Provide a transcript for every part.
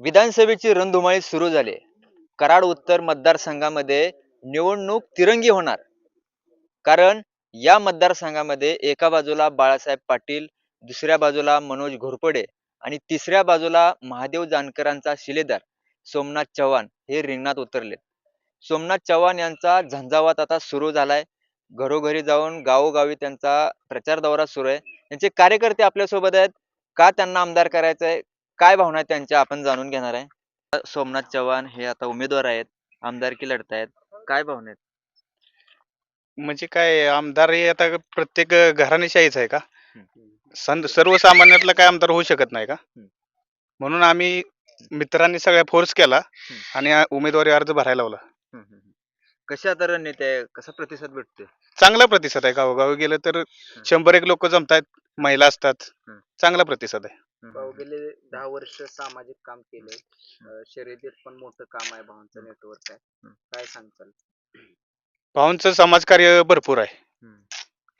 विधानसभेची रणधुमाळी सुरू झाली. कराड उत्तर मतदारसंघामध्ये निवडणूक तिरंगी होणार. कारण या मतदारसंघामध्ये एका बाजूला बाळासाहेब पाटील दुसऱ्या बाजूला मनोज घोरपडे आणि तिसऱ्या बाजूला महादेव जानकरांचा शिलेदार सोमनाथ चव्हाण हे रिंगणात उतरले. सोमनाथ चव्हाण यांचा झंझावात आता सुरू झालाय. घरोघरी जाऊन गावोगावी त्यांचा प्रचार दौरा सुरू आहे. त्यांचे कार्यकर्ते आपल्यासोबत आहेत. का त्यांना आमदार करायचंय? काय भावना आहेत त्यांच्या आपण जाणून घेणार आहे. सोमनाथ चव्हाण हे आता उमेदवार आहेत आमदारकी लढतायत काय भावना आहेत? म्हणजे काय आमदार हे आता प्रत्येक घराणेशाहीच आहे का. सं सर्वसामान्यातला काय आमदार होऊ शकत नाही का. म्हणून आम्ही मित्रांनी सगळ्या फोर्स केला आणि आ- उमेदवारी अर्ज भरायला लावला. हम्म, हम्म, हम्म. कशा तर आहे कसा प्रतिसाद भेटतोय? चांगला प्रतिसाद आहे. गावोगावी गेलं तर शंभर एक लोक जमतायत महिला असतात. चांगला प्रतिसाद आहे. भाऊ गेले दहा वर्ष सामाजिक काम केलंय अं, शर्यतीत पण मोठं काम आहे भावांचं नेटवर्क आहे. काय सांगताल? भाऊंचं समाजकार्य भरपूर आहे.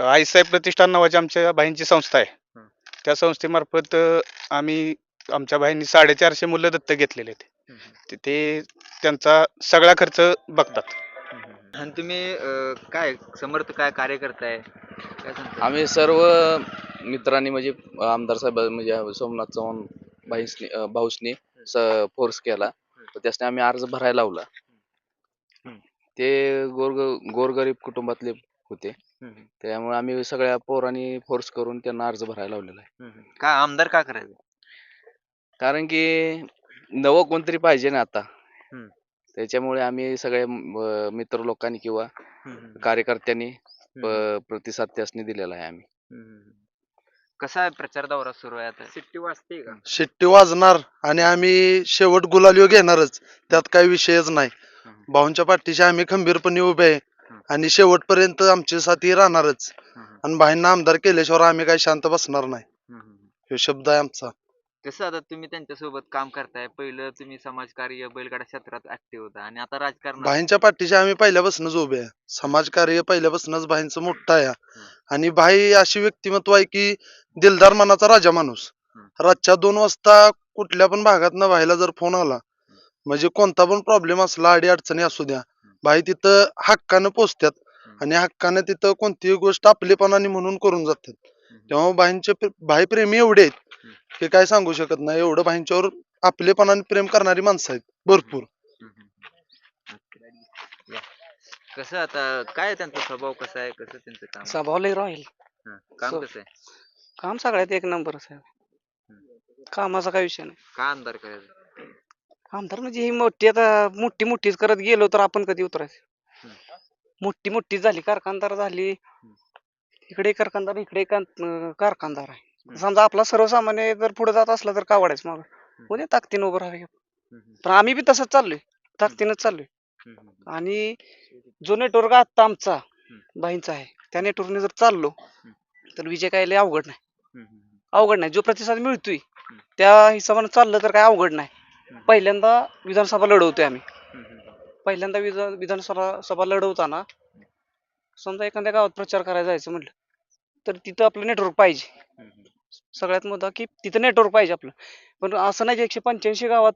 आईसाहेब प्रतिष्ठान नावाची आमच्या बाईंची संस्था आहे. त्या संस्थेमार्फत आम्ही आमच्या बाईंनी साडेचारशे मुलं दत्तक घेतलेले आहेत. हम्म, हम्म, ते- ते त्यांचा सगळा खर्च बघतात. आणि तुम्ही अं, काय समर्थ काय कार्यकर्ता आहे? काय सांगता आम्ही सर्व मित्रांनी म्हणजे आमदार साहेब म्हणजे सोमनाथ चव्हाण भाईसनी भाऊसनी फोर्स केला. तर त्यासाठी आम्ही अर्ज भरायला लावला. ते गोर गोरगरीब कुटुंबातले होते. त्यामुळे आम्ही सगळ्या पोरांनी फोर्स करून त्यांना अर्ज भरायला लावलेला आहे. काय आमदार का करायचं? कारण की नवं कोणतरी पाहिजे ना आता. त्याच्यामुळे आम्ही सगळ्या मित्र लोकांनी किंवा कार्यकर्त्यांनी प्रतिसाद त्यासनी दिलेला आहे आम्ही. कसा आहे प्रचार दौरा सुरू आहे आता? सिट्टी वाजते का? शिट्टी वाजणार आणि आम्ही शेवट गुलालिओ घेणारच. त्यात काही विषयच नाही. भाऊंच्या पाठीशी आम्ही खंबीरपणे उभे आहे. आणि शेवटपर्यंत आमची साथी राहणारच. हम्म, आणि भाईंना आमदार केल्याशिवाय आम्ही काही शांत बसणार नाही. हम्म, हम्म. हे शब्द आहे आमचा. कसं आता तुम्ही त्यांच्यासोबत काम करताय? पहिलं तुम्ही समाजकार्य बैलगाडा क्षेत्रात ऍक्टिव्ह होता आणि आता राजकारणात भाईंच्या पाठीशी आम्ही पहिल्यापासूनच उभे आहे. समाजकार्य पहिल्यापासूनच भाईंचं मोठं आहे. आणि भाई अशी व्यक्तिमत्व आहे की दिलदार मनाचा राजा माणूस. रातच्या दोन वाजता कुठल्या पण भागात भाईला जर फोन आला म्हणजे कोणता पण प्रॉब्लेम असला अडी अडचणी असू द्या भाई तिथं हक्कानं पोचतात. आणि हक्कानं तिथं कोणतीही गोष्ट आपलेपणाने म्हणून करून जातात तेव्हा भाईंचे प्रे- भाई प्रेमी एवढे आहेत की काय सांगू शकत नाही. एवढं भाईंच्यावर आपलेपणाने प्रेम करणारी माणसं आहेत. भरपूर. कसं आता काय त्यांचा स्वभाव? कसा आहे? कसं त्यांचं काम? स्वभाव लय राहील. काम कसं आहे? काम सगळ्यात एक नंबर आहे. कामाचा काही विषय नाही. का आमदार करायचं? आमदार म्हणजे ही मोठी आता मोठी मोठीच करत गेलो तर आपण कधी उतरायचं. मोठी मोठी झाली कारखानदार झाली. इकडे कारखानदार इकडे कान- कारखानदार आहे. समजा आपला सर्वसामान्य जर पुढे जात असला तर का वाढायचं मग उद्या ताकदीनं उभं राहावे? पण आम्ही बी तसंच चाललोय. ताकदीनंच चाललोय. आणि जो नेटवर्क आता आमचा बाईंचा आहे त्या नेटवर्कने जर चाललो तर विजय काय लय अवघड नाही. अवघड नाही. जो प्रतिसाद मिळतोय त्या हिशोबाने चाललं तर काय अवघड नाही. पहिल्यांदा विधानसभा लढवतोय आम्ही. पहिल्यांदा विधान विधानसभा सभा लढवताना समजा एखाद्या गावात प्रचार करायला जायचं म्हटलं तर तिथं आपलं नेटवर्क पाहिजे. सगळ्यात मुद्दा की तिथं नेटवर्क पाहिजे आपलं. पण असं नाही की एकशे पंच्याऐंशी गावात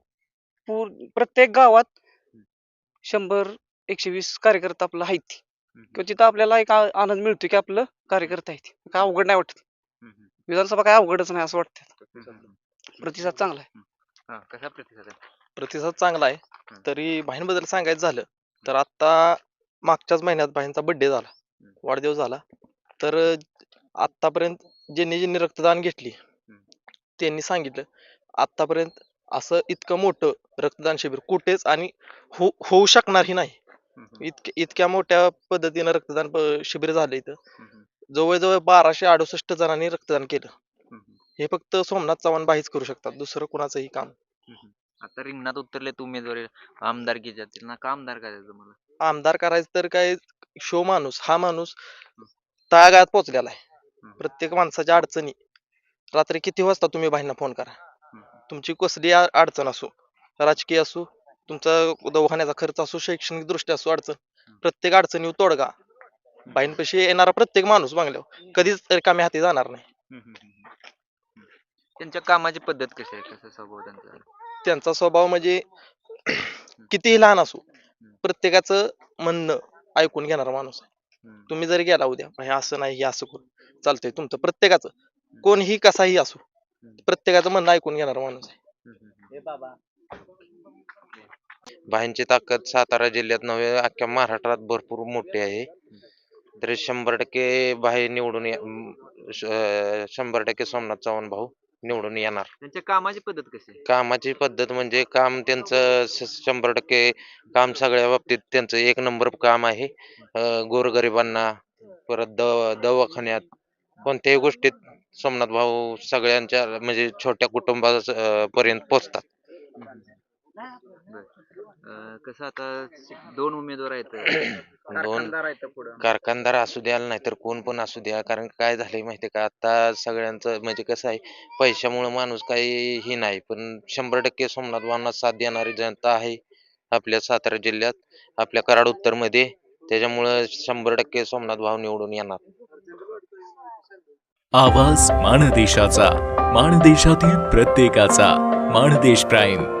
पूर प्रत्येक गावात शंभर एकशे वीस कार्यकर्ता आपलं आहेत. किंवा तिथं आपल्याला एक आनंद मिळतो की आपलं कार्यकर्ता आहेत. काय अवघड नाही वाटत. विधानसभा काय अवघडच नाही असं वाटतं. प्रतिसाद चांगला आहे. हा, कसा प्रतिसाद आहे? प्रतिसाद चांगला आहे. हम्म. तरी बहिणीबद्दल सांगायचं झालं तर आता मागच्याच महिन्यात बहिणीचा बर्थडे झाला. हम्म. वाढदिवस झाला. तर आतापर्यंत ज्यांनी ज्यांनी रक्तदान घेतली त्यांनी सांगितलं आतापर्यंत असं इतकं मोठं रक्तदान शिबिर कुठेच आणि हो होऊ शकणारही नाही. हम्म, हम्म, इतक्या इतक्या मोठ्या पद्धतीनं रक्तदान प- शिबिर झालं इथं. हम्म, जवळजवळ बाराशे अडुसष्ट जणांनी रक्तदान केलं. हे फक्त सोमनाथ चव्हाण बाईच करू शकतात दुसरं कुणाचंही काम. आता रिंगणात उतरले उमेदवारी आमदारकीच्या त्यांना का आमदार करायचं मला आमदार करायचं तर काय शो माणूस हा माणूस तळागाळात पोहोचलेला आहे. प्रत्येक माणसाच्या अडचणी. रात्री किती वाजता तुम्ही बाईंना फोन करा. तुमची कसली अडचण असो राजकीय असो तुमचा दवाखान्याचा खर्च असो शैक्षणिक दृष्ट्या असो अडचण. प्रत्येक अडचणी तोडगा. बाईंपाशी येणारा प्रत्येक माणूस बांगल्यावर. कधीच रिकाम्या हाती जाणार नाही. त्यांच्या कामाची पद्धत कशी आहे? कसं स्वभाव त्यांचा? त्यांचा स्वभाव म्हणजे कितीही लहान असो प्रत्येकाचं म्हणणं ऐकून घेणारा माणूस आहे. तुम्ही जरी गेला उद्या "मग हे असं नाही हे असं करू चालतंय तुमचं प्रत्येकाचं. कोणीही कसाही असो प्रत्येकाचं म्हणणं ऐकून घेणारा माणूस आहे. भाईंची ताकद सातारा जिल्ह्यात नव्हे अख्ख्या महाराष्ट्रात भरपूर मोठी आहे. तर शंभर टक्के भाई निवडून ये- म, श- अं, शंभर टक्के सोमनाथ चव्हाण भाऊ निवडून येणार. त्यांच्या कामाची पद्धत कशी आहे? कामाची पद्धत म्हणजे काम त्यांचं श- शंभर टक्के काम सगळ्या बाबतीत त्यांचं एक नंबर काम आहे. अं, गोरगरिबांना परत दव दवाखान्यात कोणत्याही गोष्टीत सोमनाथ भाऊ सगळ्यांच्या म्हणजे छोट्या कुटुंबा पर्यंत पोहोचतात अं, कसं आता दोन उमेदवार आहेत. दोन कारखानदार आहे पुढं. कारखानदार असू द्या नाहीतर कोण पण असू द्या. कारण काय झालंय माहितीये का? आता सगळ्यांचं म्हणजे कसं आहे पैशामुळे माणूस काही ही नाही. पण शंभर टक्के सोमनाथ भावना साथ देणारी जनता आहे आपल्या सातारा जिल्ह्यात. आपल्या कराड उत्तरमध्ये त्याच्यामुळं शंभर टक्के सोमनाथ भाव निवडून येणार. आवाज माणदेशाचा. माणदेशातील प्रत्येकाचा. माणदेश प्राईम.